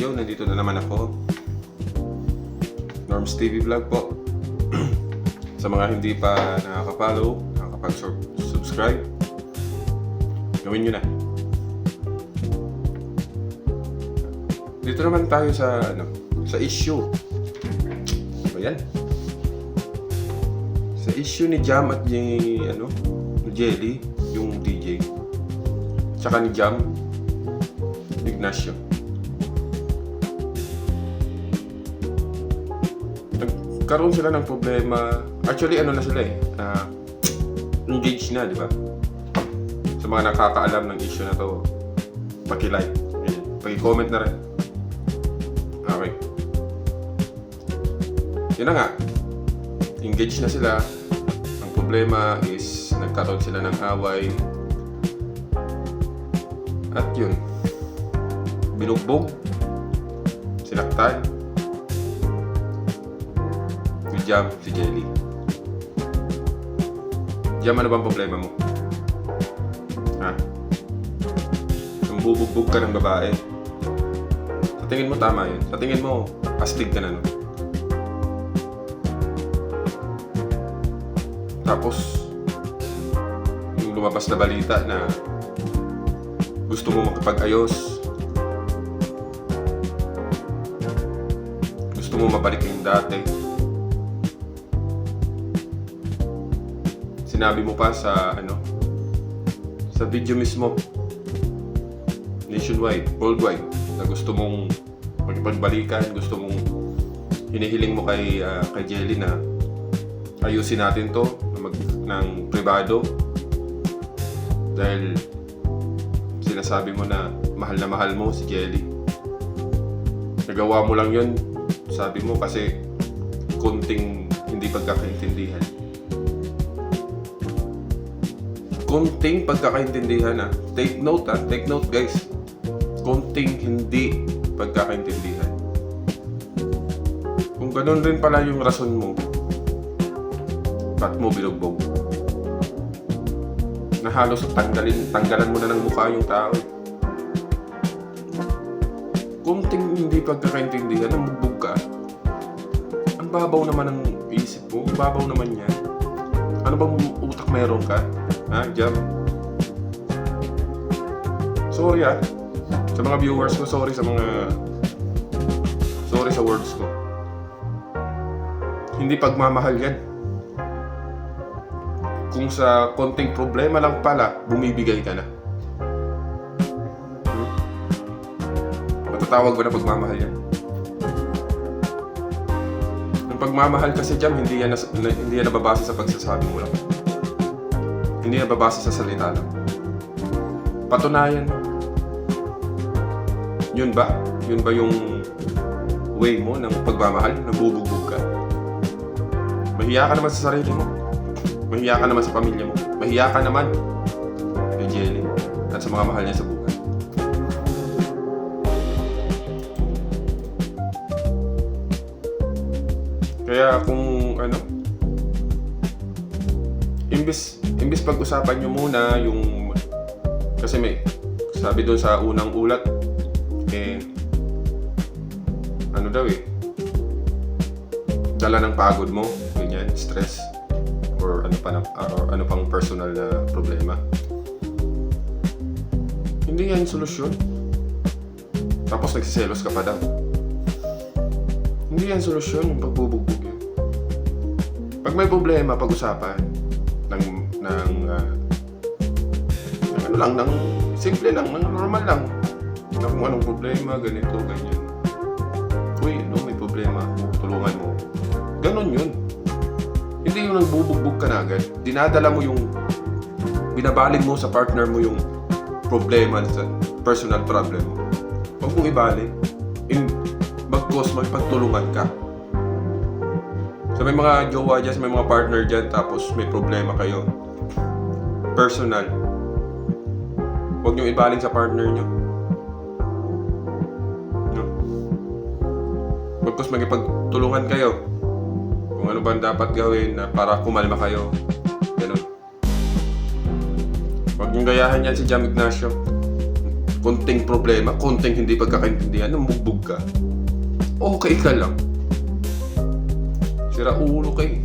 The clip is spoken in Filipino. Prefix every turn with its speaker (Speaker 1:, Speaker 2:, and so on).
Speaker 1: Yo, nandito na naman ako. Norms TV Vlog po. Sa mga hindi pa nakaka-follow, nakakapag-subscribe, gawin nyo na. Dito naman tayo sa ano, sa issue. Ano yan? Sa issue ni Jam at ni ano, ni Jelly, yung DJ. Tsaka ni Jam, Ignacio. Nagkaroon sila ng problema. Actually, ano na sila eh. ah, engaged na, di ba? Sa mga nakakaalam ng issue na to, paki-like. Paki-comment na rin. Okay. Yun na nga. Engaged na sila. Ang problema is nagkaroon sila ng away. At yun. Binugbog. Sinaktan. Jam, si Jelly. Jam, ano bang problema mo? Ha? Nung bubugbog ka ng babae. Sa tingin mo tama yun. Sa tingin mo, astig ka na nun. Tapos, yung lumabas na balita na gusto mo makapag-ayos, gusto mo mabalik yung dati. Sinabi mo pa sa ano, sa video mismo, nationwide, worldwide, na gusto mong makipagbalikan, gusto mong hinihiling mo kay ah, kay Jelly na ayusin natin to na mag, ng privado dahil sinasabi mo na mahal na mahal mo si Jelly. Nagawa mo lang yun, sabi mo kasi konting hindi pagkakaintindihan. Konting pagkakaintindihan ha. Take note ha. Take note guys. Konting hindi pagkakaintindihan. Kung ganun rin pala yung rason mo, ba't mo binugbog? Na halos tanggalin, tanggalan mo na ng mukha yung tao. eh. Konting hindi pagkakaintindihan, namugbog ka. Ang babaw naman ng isip mo, ang babaw naman yan. Ano bang utak meron ka? Jam? Sorry ah. Sa mga viewers ko, sorry sa mga... Sorry sa words ko. Hindi pagmamahal yan. Kung sa konting problema lang pala, bumibigay ka na. Hmm? Matatawag ba na pagmamahal yan? Ang pagmamahal kasi Jam, hindi yan, na, hindi yan nababase sa pagsasabi mo lang. Hindi nababase sa salita lang. Patunayan. Yun ba? Yun ba yung way mo ng pagmamahal? Nabubugbog ka? Mahiya ka naman sa sarili mo. Mahiya ka naman sa pamilya mo. Mahiya ka naman kay Jelly at sa mga mahal niya sa buhay. Kaya kung ano, imbis, imbis pag-usapan nyo muna yung, kasi may, sabi doon sa unang ulat, eh, ano daw eh, dala ng pagod mo, ganyan, stress, or ano pa na, or ano pang personal na problema. Hindi yan solusyon. Tapos nagsiselos ka pa daw. Hindi yan solusyon yung pagbubugbog yun. Pag may problema, pag-usapan ng, ng, ah, ng ano lang, ng simple lang, ng normal lang. Na kung anong problema, ganito, ganyan. Uy, ano, may problema ako, tulungan mo. Ganon yun. Hindi yung nagbubugbog ka na agad. Dinadala mo yung, binabaling mo sa partner mo yung problema sa personal problem mo. Huwag mong ibaling. In, bagkos magpagtulungan ka. So may mga jowa dyan, may mga partner dyan, tapos may problema kayo. Personal. Huwag nyo ibaling sa partner nyo. No? Bagkos magipagtulungan kayo. Kung ano ba dapat gawin na para kumalma kayo. Ganun. Huwag niyong gayahan yan si Jam Ignacio. konting problema, konting hindi pagkakaintindihan, numugbog ka, okay ka lang. Sira ulo ka eh.